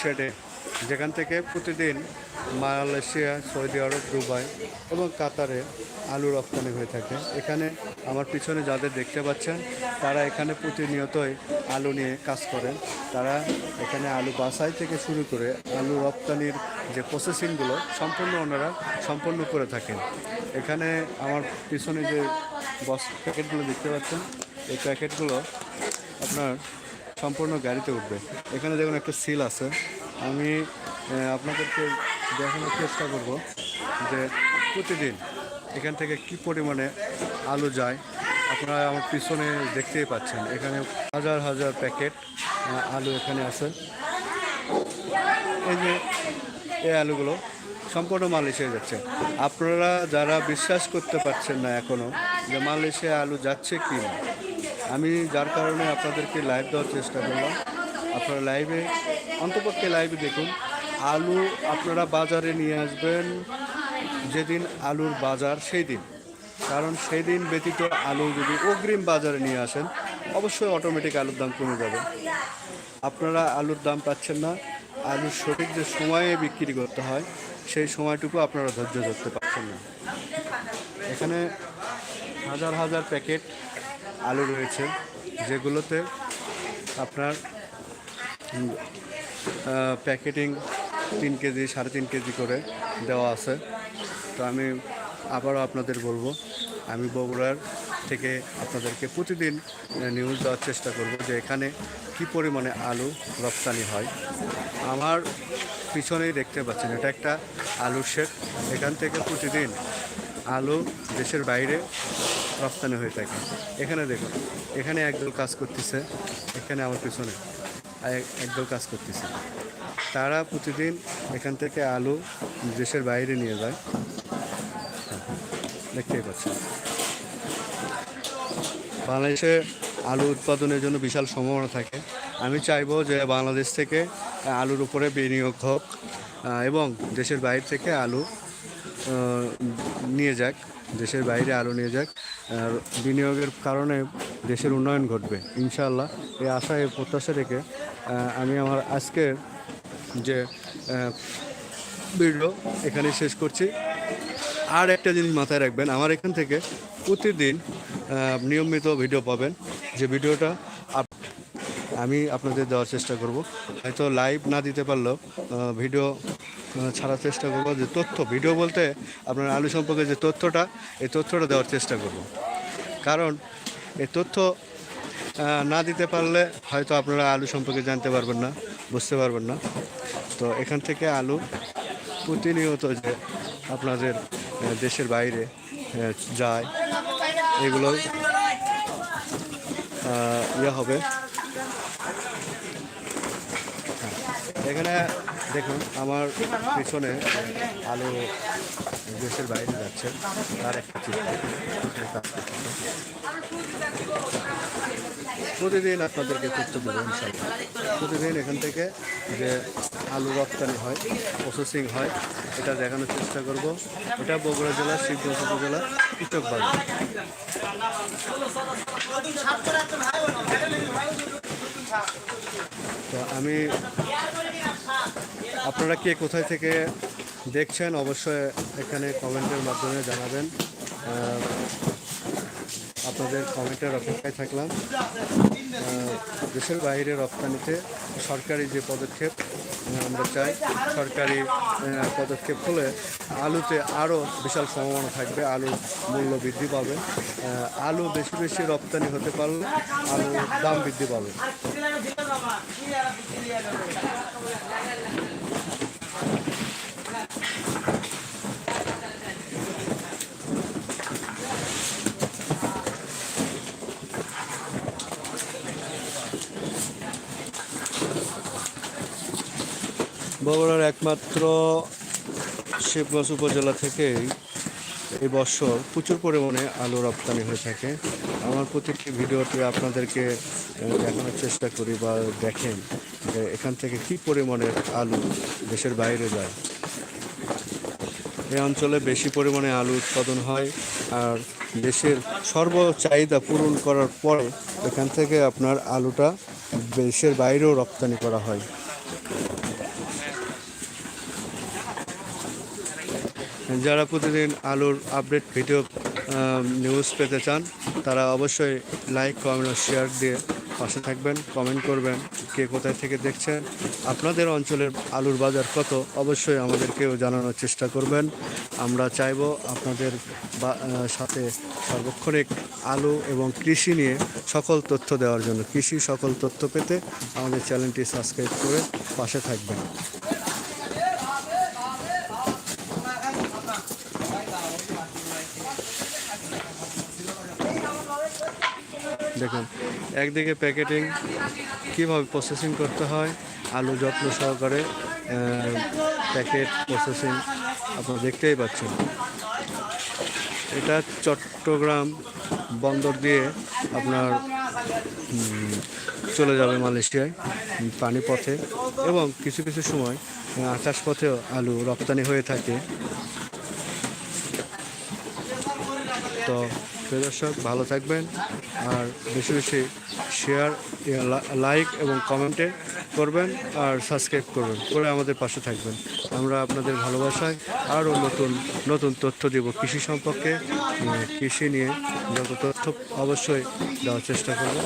শেডে, যেখান থেকে প্রতিদিন মালয়েশিয়া, সৌদি আরব, দুবাই এবং কাতারে আলু রপ্তানি হয়ে থাকে। এখানে আমার পিছনে যাদের দেখতে পাচ্ছেন, তারা এখানে প্রতিনিয়তই আলু নিয়ে কাজ করেন। তারা এখানে আলু বাছাই থেকে শুরু করে আলু রপ্তানির যে প্রসেসিংগুলো সম্পূর্ণ ওনারা সম্পন্ন করে থাকেন। এখানে আমার পিছনে যে বস প্যাকেটগুলো দেখতে পাচ্ছেন, এই প্যাকেটগুলো আপনার সম্পূর্ণ গাড়িতে উঠবে। এখানে দেখুন একটা সিল আছে। আমি আপনাদেরকে দেখানোর চেষ্টা করব যে প্রতিদিন এখান থেকে কি পরিমাণে আলু যায়। আপনারা আমার পিছনে দেখতেই পাচ্ছেন। এখানে হাজার হাজার প্যাকেট আলু এখানে আছে। এই যে এই আলুগুলো সম্পূর্ণ মালয়েশিয়া যাচ্ছে। আপনারা যারা বিশ্বাস করতে পারছেন না এখনও যে মালয়েশিয়া আলু যাচ্ছে কি না আমি যার কারণে আপনাদেরকে লাইভ দেওয়ার চেষ্টা করলাম। আপনারা লাইভে অন্তপক্ষে লাইভে দেখুন। আলু আপনারা বাজারে নিয়ে আসবেন যেদিন আলুর বাজার, সেই দিন। কারণ সেই দিন ব্যতীত আলু যদি অগ্রিম বাজারে নিয়ে আসেন, অবশ্যই অটোমেটিক আলুর দাম কমে যাবে। আপনারা আলুর দাম পাচ্ছেন না। আলুর সঠিক যে সময়ে বিক্রি করতে হয়, সেই সময়টুকু আপনারা ধৈর্য ধরতে পারছেন না। এখানে হাজার হাজার প্যাকেট আলু রয়েছে, যেগুলোতে আপনার প্যাকেটিং তিন কেজি, সাড়ে তিন কেজি করে দেওয়া আছে। তো আমি আবারও আপনাদের বলব, আমি বগুড়ার থেকে আপনাদেরকে প্রতিদিন নিউজ দেওয়ার চেষ্টা করব যে এখানে কি পরিমাণে আলু রপ্তানি হয়। আমার পিছনেই দেখতে পাচ্ছেন, এটা একটা আলুর শেড এখান থেকে প্রতিদিন আলু দেশের বাইরে রপ্তানি হয়ে থাকে। এখানে দেখুন, এখানে একদল কাজ করতেছে, এখানে আমার পিছনে একদল কাজ করতেছে। তারা প্রতিদিন এখান থেকে আলু দেশের বাইরে নিয়ে যায়। দেখতেই পাচ্ছেন। বাংলাদেশে আলু উৎপাদনের জন্য বিশাল সম্ভাবনা থাকে। আমি চাইব যে বাংলাদেশ থেকে আলুর উপরে বিনিয়োগ হোক এবং দেশের বাইরে থেকে আলু নিয়ে যাক, দেশের বাইরে আলু নিয়ে যাক। আর বিনিয়োগের কারণে দেশের উন্নয়ন ঘটবে, ইনশাআল্লাহ। এই আশায় প্রত্যাশা রেখে আমি আমার আজকের যে ভিডিও এখানে শেষ করছি। আর একটা জিনিস মাথায় রাখবেন, আমার এখান থেকে প্রতিদিন নিয়মিত ভিডিও পাবেন। যে ভিডিওটা আমি আপনাদের দেওয়ার চেষ্টা করব। হয়তো লাইভ না দিতে পারলেও ভিডিও ছাড়ার চেষ্টা করব যে তথ্য ভিডিও বলতে আপনার আলু সম্পর্কে যে তথ্যটা এই তথ্যটা দেওয়ার চেষ্টা করব। কারণ এই তথ্য না দিতে পারলে হয়তো আপনারা আলু সম্পর্কে জানতে পারবেন না বুঝতে পারবেন না। তো এখান থেকে আলু প্রতিনিয়ত যে আপনাদের দেশের বাইরে যায় এগুলোই আহ, ইয়ে হবে। হ্যাঁ, এখানে দেখুন, আমার পিছনে আলু দেশের বাইরে যাচ্ছে, তার একটা চিত্র। প্রতিদিন আপনাদেরকে করতে দেবো ইনশাল্লাহ প্রতিদিন এখান থেকে যে আলু রপ্তানি হয় প্রসেসিং হয়, এটা দেখানোর চেষ্টা করব। এটা বগুড়া জেলার শিবগঞ্জ উপজেলা কৃষক বাজার তো আমি আপনারা কে কোথায় থেকে দেখছেন, অবশ্যই এখানে কমেন্টের মাধ্যমে জানাবেন। আপনাদের কমেন্টের অপেক্ষায় থাকলাম। দেশের বাইরে রপ্তানিতে সরকারি যে পদক্ষেপ আমরা চাই, সরকারি পদক্ষেপ হলে আলুতে আরও বিশাল সম্ভাবনা থাকবে, আলুর মূল্য বৃদ্ধি পাবে। আলু বেশি বেশি রপ্তানি হতে পারলে আলুর দাম বৃদ্ধি পাবে। বগুড়ার একমাত্র শিবগঞ্জ উপজেলা থেকেই এই বছর প্রচুর পরিমাণে আলু রপ্তানি হয়ে থাকে। আমার প্রতিটি ভিডিওতে আপনাদেরকে দেখানোর চেষ্টা করি বা দেখেন যে এখান থেকে কী পরিমাণের আলু দেশের বাইরে যায়। এই অঞ্চলে বেশি পরিমাণে আলু উৎপাদন হয় আর দেশের সর্ব চাহিদা পূরণ করার পরে এখান থেকে আপনার আলুটা দেশের বাইরেও রপ্তানি করা হয়। যারা প্রতিদিন আলুর আপডেট, ভিডিও নিউজ পেতে চান, তারা অবশ্যই লাইক কমেন্ট ও শেয়ার দিয়ে পাশে থাকবেন কমেন্ট করবেন কে কোথায় থেকে দেখছেন, আপনাদের অঞ্চলের আলুর বাজার কত, অবশ্যই আমাদেরকেও জানানোর চেষ্টা করবেন। আমরা চাইব আপনাদের সাথে সার্বক্ষণিক আলু এবং কৃষি নিয়ে সকল তথ্য দেওয়ার জন্য। কৃষি সকল তথ্য পেতে আমাদের চ্যানেলটি সাবস্ক্রাইব করে পাশে থাকবেন। দেখুন একদিকে প্যাকেটিং কীভাবে প্রসেসিং করতে হয় আলু যত্ন সহকারে প্যাকেট প্রসেসিং আপনারা দেখতেই পাচ্ছেন। এটা চট্টগ্রাম বন্দর দিয়ে আপনার চলে যাবে মালয়েশিয়ায় পানি পথে এবং কিছু কিছু সময় আহ, আকাশপথেও আলু রপ্তানি হয়ে থাকে। তো দর্শক ভালো থাকবেন। আর বেশি বেশি শেয়ার লাইক এবং কমেন্টে করবেন আর সাবস্ক্রাইব করবেন, করে আমাদের পাশে থাকবেন। আমরা আপনাদের ভালোবাসায় আরও নতুন নতুন তথ্য দেব কৃষি সম্পর্কে কৃষি নিয়ে যত তথ্য অবশ্যই দেওয়ার চেষ্টা করব।